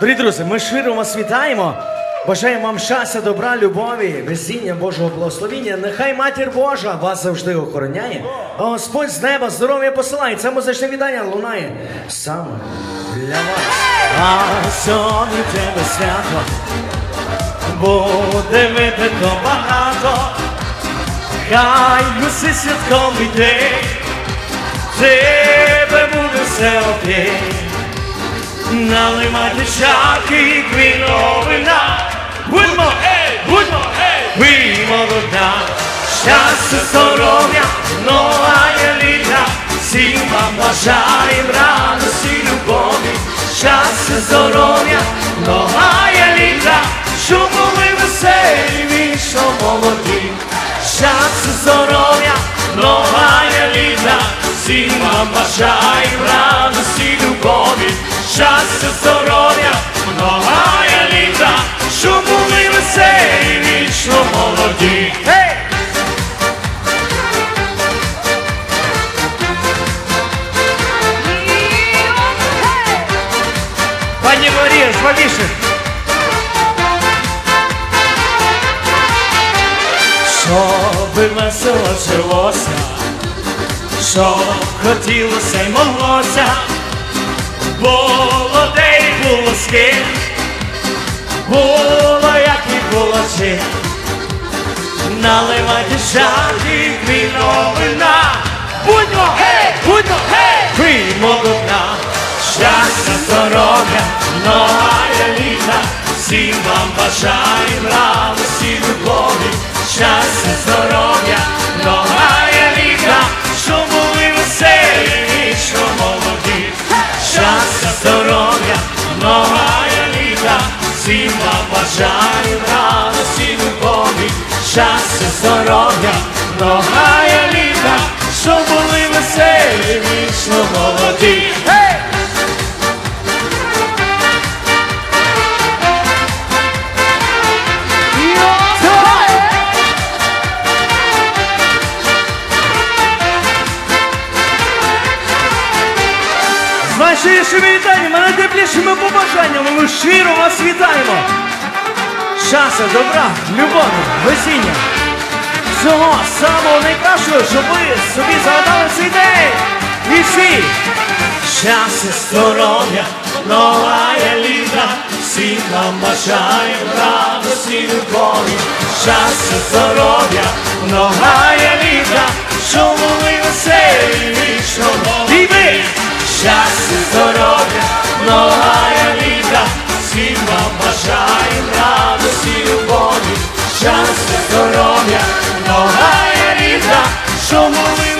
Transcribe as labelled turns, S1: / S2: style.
S1: Дорогі друзі, ми щиро вас вітаємо. Бажаємо вам щастя, добра, любові, везіння Божого благословіння. Нехай матір Божа вас завжди охороняє. А Господь з неба здоров'я посилає. Це музичне вітання лунає саме для вас. А сьогодні тебе свято. Буде випито багато. Хай усе святковий день. Тебе буде все окей. Наливайте чарки, вино, вина. Будьмо, ей, будьмо, ей, виймо до. Щастя, здоров'я, нова є літа. Всім вам бажаєм радості, любові. Щастя, здоров'я, нова є літа. Щоб були веселі, вічно молоді. Щастя, здоров'я, нова є літа. Всім вам бажаєм радості, любові. Щастя, здоров'я, многая літа, щоб були веселі, вічно молоді. Гей! Пані Марія, славіше! Щоби весело жилося, щоб хотілося й моглося, було де й було як і було чим. Наливайте шарки, віно, вина, будьмо, гей, будьмо, гей, виймо до дна. Щастя, здоров'я, многая літа, всім вам бажаєм радості, любові, щастя, здоров'я, бажаєм радості, любові, щастя, здоров'я, многая літа, щоб були веселі, вічно молоді. З найщирішими вітаннями, найтеплішими побажаннями ми щиро вас вітаємо. Щастя, добра, любові, весіння. Всього самого найкращого, щоб ви собі загадали цей день. І всі. Щастя, здоров'я, новая літа, всім нам бажаємо радості, любові. Щастя, здоров'я, новая літа, щоб були веселі, вічно. Halloween.